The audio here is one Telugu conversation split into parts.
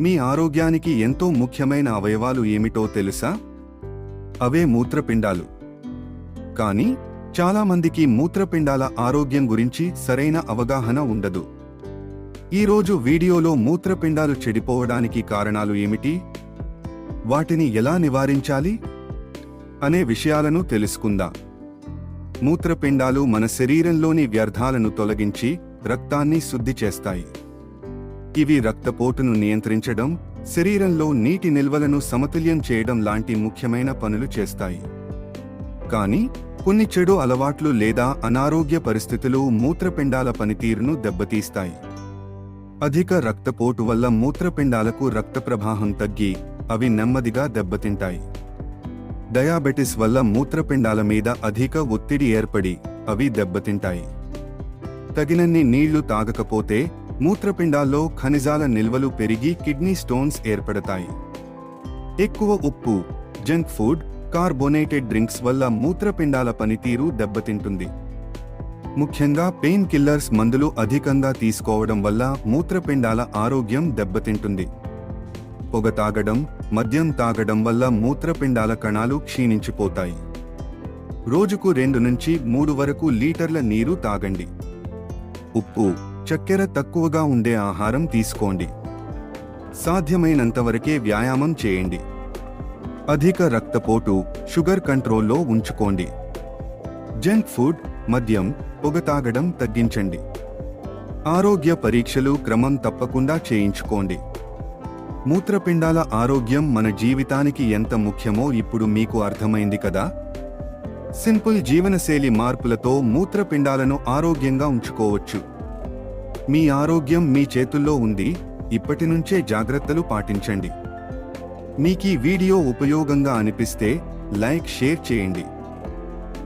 మీ ఆరోగ్యానికి ఎంతో ముఖ్యమైన అవయవాలు ఏమిటో తెలుసా? అవే మూత్రపిండాలు. కానీ చాలామందికి మూత్రపిండాల ఆరోగ్యం గురించి సరైన అవగాహన ఉండదు. ఈరోజు వీడియోలో మూత్రపిండాలు చెడిపోవడానికి కారణాలు ఏమిటి? వాటిని ఎలా నివారించాలి? అనే విషయాలను తెలుసుకుందాం. మూత్రపిండాలు మన శరీరంలోని వ్యర్థాలను తొలగించి రక్తాన్ని శుద్ధి చేస్తాయి. ఇవి రక్తపోటును నియంత్రించడం శరీరంలో నీటి నిల్వలను సమతుల్యం చేయడం లాంటి ముఖ్యమైన పనులు చేస్తాయి. కానీ కొన్ని చెడు అలవాట్లు లేదా అనారోగ్య పరిస్థితులు మూత్రపిండాల పనితీరును దెబ్బతీస్తాయి. అధిక రక్తపోటు వల్ల మూత్రపిండాలకు రక్త ప్రవాహం తగ్గి అవి నెమ్మదిగా దెబ్బతింటాయి. డయాబెటిస్ వల్ల మూత్రపిండాల మీద అధిక ఒత్తిడి ఏర్పడి అవి దెబ్బతింటాయి. తగినన్ని నీళ్ళు తాగకపోతే మూత్రపిండాల్లో ఖనిజాల నిల్వలు పెరిగి కిడ్నీ స్టోన్స్ ఏర్పడతాయి. ఎక్కువ ఉప్పు జంక్ ఫుడ్ కార్బోనేటెడ్ డ్రింక్స్ వల్ల మూత్రపిండాల పనితీరు దెబ్బతింటుంది. ముఖ్యంగా పెయిన్ కిల్లర్స్ మందులు అధికంగా తీసుకోవడం వల్ల మూత్రపిండాల ఆరోగ్యం దెబ్బతింటుంది. పొగ తాగడం మద్యం తాగడం వల్ల మూత్రపిండాల కణాలు క్షీణించిపోతాయి. రోజుకు రెండు నుంచి మూడు వరకు లీటర్ల నీరు తాగండి. ఉప్పు చక్కెర తక్కువగా ఉండే ఆహారం తీసుకోండి. సాధ్యమైనంతవరకే వ్యాయామం చేయండి. అధిక రక్తపోటు షుగర్ కంట్రోల్లో ఉంచుకోండి. జంక్ ఫుడ్ మద్యం పొగ తాగడం తగ్గించండి. ఆరోగ్య పరీక్షలు క్రమం తప్పకుండా చేయించుకోండి. మూత్రపిండాల ఆరోగ్యం మన జీవితానికి ఎంత ముఖ్యమో ఇప్పుడు మీకు అర్థమైంది కదా? సింపుల్ జీవనశైలి మార్పులతో మూత్రపిండాలను ఆరోగ్యంగా ఉంచుకోవచ్చు. మీ ఆరోగ్యం మీ చేతుల్లో ఉంది ఇప్పటి నుంచే జాగ్రత్తలు పాటించండి. మీకీ వీడియో ఉపయోగంగా అనిపిస్తే లైక్ షేర్ చేయండి.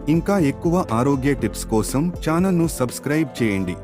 ఇంకా ఎక్కువ ఆరోగ్య టిప్స్ కోసం ఛానల్ను సబ్స్క్రైబ్ చేయండి.